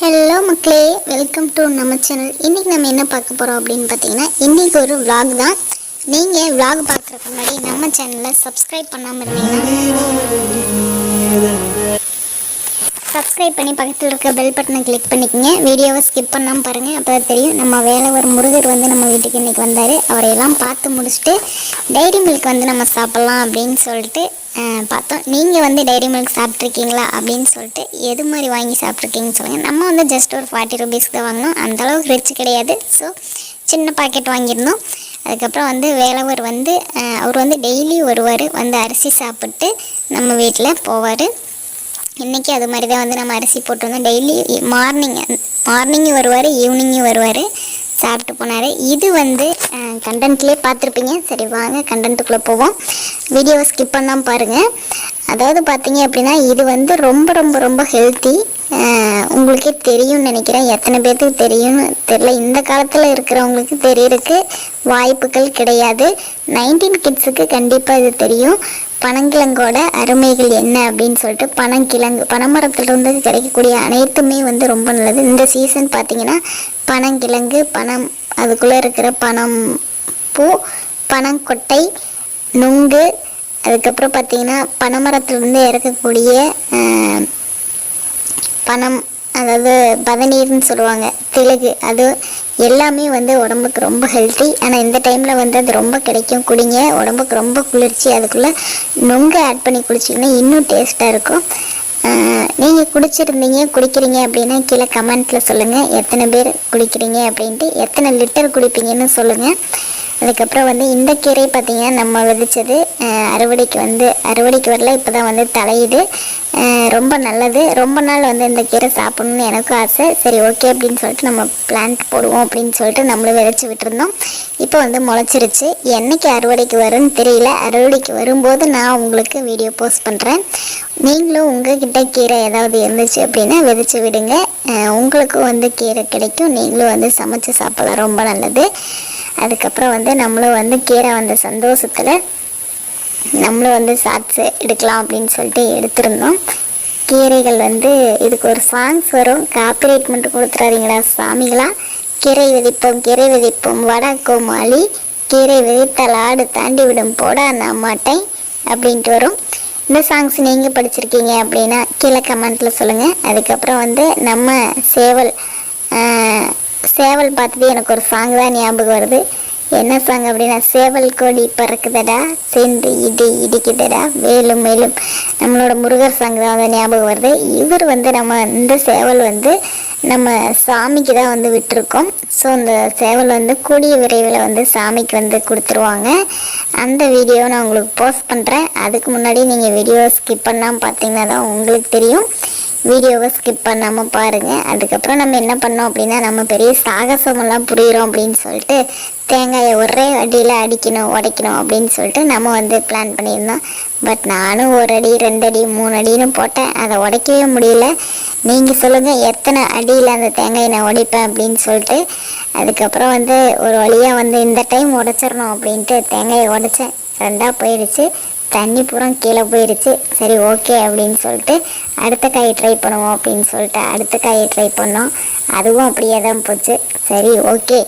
Hello மக்களே. Welcome to நம்ம channel இன்றைக்கி நம்ம என்ன பார்க்க போகிறோம் அப்படின்னு பார்த்தீங்கன்னா இன்றைக்கி ஒரு vlog தான். நீங்கள் vlog பார்க்குறதுக்கு முன்னாடி நம்ம சேனலை சப்ஸ்கிரைப் பண்ணாமல் இருந்தீங்கன்னா சப்ஸ்கிரைப் பண்ணி பக்கத்தில் இருக்க பெல் பட்டனை கிளிக் பண்ணிக்கோங்க. வீடியோவை ஸ்கிப் பண்ணாமல் பாருங்கள் அப்போ தான் தெரியும் நம்ம வேலை ஒரு முருகர் வந்து நம்ம வீட்டுக்கு இன்றைக்கி வந்தார். அவரையெல்லாம் பார்த்து முடிச்சுட்டு டைரி மில்க் வந்து நம்ம சாப்பிட்லாம் அப்படின்னு சொல்லிட்டு பார்த்தோம். நீங்கள் வந்து டைரி மில்க் சாப்பிட்ருக்கீங்களா அப்படின்னு சொல்லிட்டு எது மாதிரி வாங்கி சாப்பிட்ருக்கீங்கன்னு சொல்லுங்கள் நம்ம வந்து ஜஸ்ட் ஒரு ஃபார்ட்டி ருபீஸ்க்கு தான் வாங்கினோம். அந்த அளவுக்கு ரிச் கிடையாது. ஸோ சின்ன பாக்கெட் வாங்கியிருந்தோம். அதுக்கப்புறம் வந்து வேலவர் வந்து அவர் வந்து டெய்லி வருவார். வந்து அரிசி சாப்பிட்டு நம்ம வீட்டில் போவார். இன்றைக்கி அது மாதிரி தான் வந்து நம்ம அரிசி போட்டிருந்தோம். டெய்லி மார்னிங் மார்னிங்கும் வருவார் ஈவினிங்கும் வருவார். சாப்பிட்டு போனார். இது வந்து கண்டென்ட்லேயே பார்த்துருப்பீங்க. சரி வாங்க கண்டென்ட்டுக்குள்ளே போவோம். வீடியோவை ஸ்கிப் பண்ணாமல் பாருங்கள் அதாவது பார்த்தீங்க அப்படின்னா இது வந்து ரொம்ப ரொம்ப ரொம்ப ஹெல்த்தி உங்களுக்கே தெரியும்னு நினைக்கிறேன். எத்தனை பேர்த்துக்கு தெரியும்னு தெரியல. இந்த காலத்தில் இருக்கிறவங்களுக்கு தெரியறதுக்கு வாய்ப்புகள் கிடையாது. நைன்டீன் கிட்ஸுக்கு கண்டிப்பாக இது தெரியும். பனங்கிழங்கோட அருமைகள் என்ன அப்படின்னு சொல்லிட்டு பனங்கிழங்கு பனைமரத்துலேருந்து கிடைக்கக்கூடிய அனைத்துமே வந்து ரொம்ப நல்லது. இந்த சீசன் பார்த்திங்கன்னா பனங்கிழங்கு பனம் அதுக்குள்ளே இருக்கிற பனம் பூ பனங்கொட்டை நுங்கு அதுக்கப்புறம் பார்த்திங்கன்னா பனைமரத்துலேருந்து இறக்கக்கூடிய பனம் அதாவது பதநீர்னு சொல்லுவாங்க திலகு. அது எல்லாமே வந்து உடம்புக்கு ரொம்ப ஹெல்த்தி ஆனால் இந்த டைமில் வந்து அது ரொம்ப கிடைக்கும். குடிங்க உடம்புக்கு ரொம்ப குளிர்ச்சி. அதுக்குள்ளே நொங்கு ஆட் பண்ணி குளிச்சிங்கன்னா இன்னும் டேஸ்ட்டாக இருக்கும். நீங்கள் குடிச்சிருந்தீங்க குடிக்கிறீங்க அப்படின்னா கீழே கமெண்ட்டில் சொல்லுங்கள் எத்தனை பேர் குடிக்கிறீங்க அப்படின்ட்டு எத்தனை லிட்டர் குடிப்பீங்கன்னு சொல்லுங்கள் அதுக்கப்புறம் வந்து இந்த கீரை பார்த்திங்கன்னா நம்ம விதைச்சது அறுவடைக்கு வந்து அறுவடைக்கு வரல இப்போ தான் வந்து தலையுது. ரொம்ப நல்லது. ரொம்ப நாள் வந்து இந்த கீரை சாப்பிட்ணுன்னு எனக்கும் ஆசை. சரி ஓகே அப்படின்னு சொல்லிட்டு நம்ம பிளான்ட் போடுவோம் அப்படின்னு சொல்லிட்டு நம்மளும் விதைச்சி விட்டுருந்தோம். இப்போ வந்து முளைச்சிருச்சு. என்னைக்கு அறுவடைக்கு வரும்னு தெரியல. அறுவடைக்கு வரும்போது நான் உங்களுக்கு வீடியோ போஸ்ட் பண்ணுறேன் நீங்களும் உங்ககிட்ட கீரை ஏதாவது இருந்துச்சு அப்படின்னா விதைச்சி விடுங்க. உங்களுக்கும் வந்து கீரை கிடைக்கும். நீங்களும் வந்து சமைச்சு சாப்பிடலாம். ரொம்ப நல்லது. அதுக்கப்புறம் வந்து நம்மளும் வந்து கீரை வந்த சந்தோஷத்தில் நம்மளும் வந்து ஷார்ட்ஸ் எடுக்கலாம் அப்படின்னு சொல்லிட்டு எடுத்திருந்தோம். கீரைகள் வந்து இதுக்கு ஒரு சாங்ஸ் வரும். காப்பிரைட் மட்டும் கொடுத்துறாதீங்களா சாமிகளா? கீரை விதிப்போம் கீரை விதிப்போம். வட கோமாளி கீரை விதித்தால் ஆடு தாண்டி விடும். போடா நான் மாட்டேன் அப்படின்ட்டு வரும். இந்த சாங்ஸ் நீங்கள் படிச்சிருக்கீங்க அப்படின்னா கீழே கமெண்ட்டில் சொல்லுங்கள் அதுக்கப்புறம் வந்து நம்ம சேவல் சேவல் பார்த்துட்டு எனக்கு ஒரு சாங் தான் ஞாபகம் வருது. என்ன சாங் அப்படின்னா சேவல் கோடி பறக்குதடா சேர்ந்து இடி இடிக்குதடா மேலும் மேலும். நம்மளோட முருகர் சாங் தான் வந்து ஞாபகம் வருது. இவர் வந்து நம்ம இந்த சேவல் வந்து நம்ம சாமிக்கு தான் வந்து விட்டுருக்கோம். ஸோ அந்த சேவல் வந்து கூடிய விரைவில் வந்து சாமிக்கு வந்து கொடுத்துருவாங்க. அந்த வீடியோ நான் உங்களுக்கு போஸ்ட் பண்ணுறேன் அதுக்கு முன்னாடி நீங்கள் வீடியோ ஸ்கிப் பண்ணாமல் பார்த்தீங்கன்னா தான் உங்களுக்கு தெரியும். வீடியோவை ஸ்கிப் பண்ணாமல் பாருங்கள் அதுக்கப்புறம் நம்ம என்ன பண்ணோம் அப்படின்னா நம்ம பெரிய சாகசமெல்லாம் புரியிறோம் அப்படின்னு சொல்லிட்டு தேங்காயை ஒரே அடியில் அடிக்கணும் உடைக்கணும் அப்படின்னு சொல்லிட்டு நம்ம வந்து பிளான் பண்ணியிருந்தோம். பட் நானும் ஒரு அடி ரெண்டு அடி மூணு அடின்னு போட்டேன். அதை உடைக்கவே முடியல. நீங்கள் சொல்லுங்கள் எத்தனை அடியில் அந்த தேங்காயை நான் உடைப்பேன் அப்படின்னு சொல்லிட்டு அதுக்கப்புறம் வந்து ஒரு வழியாக வந்து இந்த டைம் உடைச்சிடணும் அப்படின்ட்டு தேங்காயை உடைச்சேன். ரெண்டாக போயிடுச்சு தண்ணி பூரா கீழே போயிடுச்சு சரி ஓகே அப்படின்னு சொல்லிட்டு அடுத்த காயை ட்ரை பண்ணுவோம் அப்படின்னு சொல்லிட்டு அடுத்த காயை ட்ரை பண்ணோம். அதுவும் அப்படியே தான் போச்சு. சரி ஓகே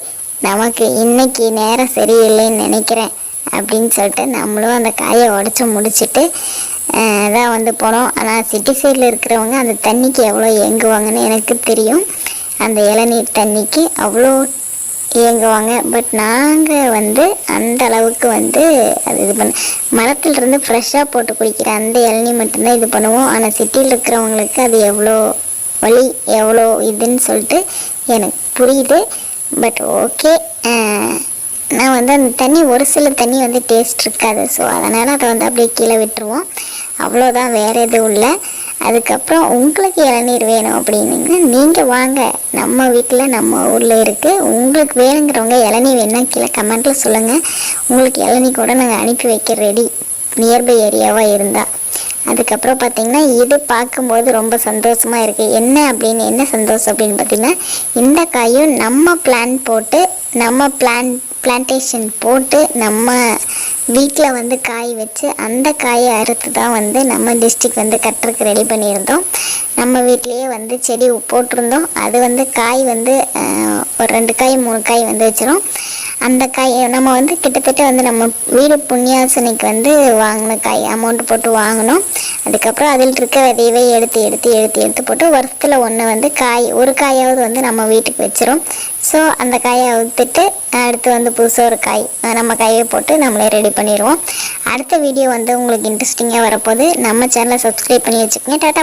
நமக்கு இன்னைக்கு நேரம் சரியில்லைன்னு நினைக்கிறேன் அப்படின்னு சொல்லிட்டு நம்மளும் அந்த காயை உடச்சி முடிச்சிட்டு தான் வந்து போனோம். ஆனால் சிட்டி சைடில் இருக்கிறவங்க அந்த தண்ணிக்கு எவ்வளோ ஏங்குவாங்கன்னு எனக்கு தெரியும். அந்த இளநீர் தண்ணிக்கு அவ்வளோ இயங்குவாங்க பட் நாங்கள் வந்து அந்த அளவுக்கு வந்து அது இது பண்ண மரத்துலேருந்து ஃப்ரெஷ்ஷாக போட்டு குடிக்கிற அந்த இளநீ மட்டும்தான் இது பண்ணுவோம். ஆனால் சிட்டியில் இருக்கிறவங்களுக்கு அது எவ்வளோ வலி எவ்வளோ இதுன்னு சொல்லிட்டு எனக்கு புரியுது. பட் ஓகே நான் வந்து அந்த தண்ணி ஒரு சில தண்ணி வந்து டேஸ்ட் இருக்காது. ஸோ அதனால் அதை வந்து அப்படியே கீழே விட்டுருவோம். அவ்வளோதான் வேறு எதுவும் இல்லை. அதுக்கப்புறம் உங்களுக்கு இளநீர் வேணும் அப்படின்னீங்கன்னா நீங்கள் வாங்க. நம்ம வீட்டில் நம்ம ஊரில் இருக்குது உங்களுக்கு வேணுங்கிறவங்க இளநீ வேணும்னா கீழே கமெண்ட்டில் சொல்லுங்கள் உங்களுக்கு இளநீ கூட நாங்கள் அனுப்பி வைக்க ரெடி நியர்பை ஏரியாவாக இருந்தால் அதுக்கப்புறம் பார்த்தீங்கன்னா இது பார்க்கும்போது ரொம்ப சந்தோஷமாக இருக்குது என்ன அப்படின்னு என்ன சந்தோஷம் அப்படின்னு பார்த்தீங்கன்னா இந்த காயும் நம்ம பிளான் போட்டு நம்ம பிளான் பிளான்டேஷன் போட்டு நம்ம வீட்டில் வந்து காய் வச்சு அந்த காயை அறுத்து தான் வந்து நம்ம டிஸ்ட்ரிக் வந்து கட்டுறதுக்கு ரெடி பண்ணியிருந்தோம். நம்ம வீட்லேயே வந்து செடி போட்டிருந்தோம். அது வந்து காய் வந்து ஒரு ரெண்டு காய் மூணு காய் வந்து வச்சிரும். அந்த காய் நம்ம வந்து கிட்டத்தட்ட வந்து நம்ம வீடு புண்ணியாசனைக்கு வந்து வாங்கின காய் அமௌண்ட் போட்டு வாங்கினோம். அதுக்கப்புறம் அதில் இருக்க விதையவே எடுத்து எடுத்து எடுத்து எடுத்து போட்டு வருஷத்தில் ஒன்று வந்து காய் ஒரு காயாவது வந்து நம்ம வீட்டுக்கு வச்சிரும். ஸோ அந்த காயை அவுத்துட்டு அடுத்து வந்து புதுசாக ஒரு காய் நம்ம காயை போட்டு நம்மளே ரெடி பண்ணிடுவோம் அடுத்த வீடியோ வந்து உங்களுக்கு இன்ட்ரெஸ்டிங்காக வரப்போகுது. நம்ம சேனலை சப்ஸ்கிரைப் பண்ணி வச்சுக்கோங்க. டாட்டா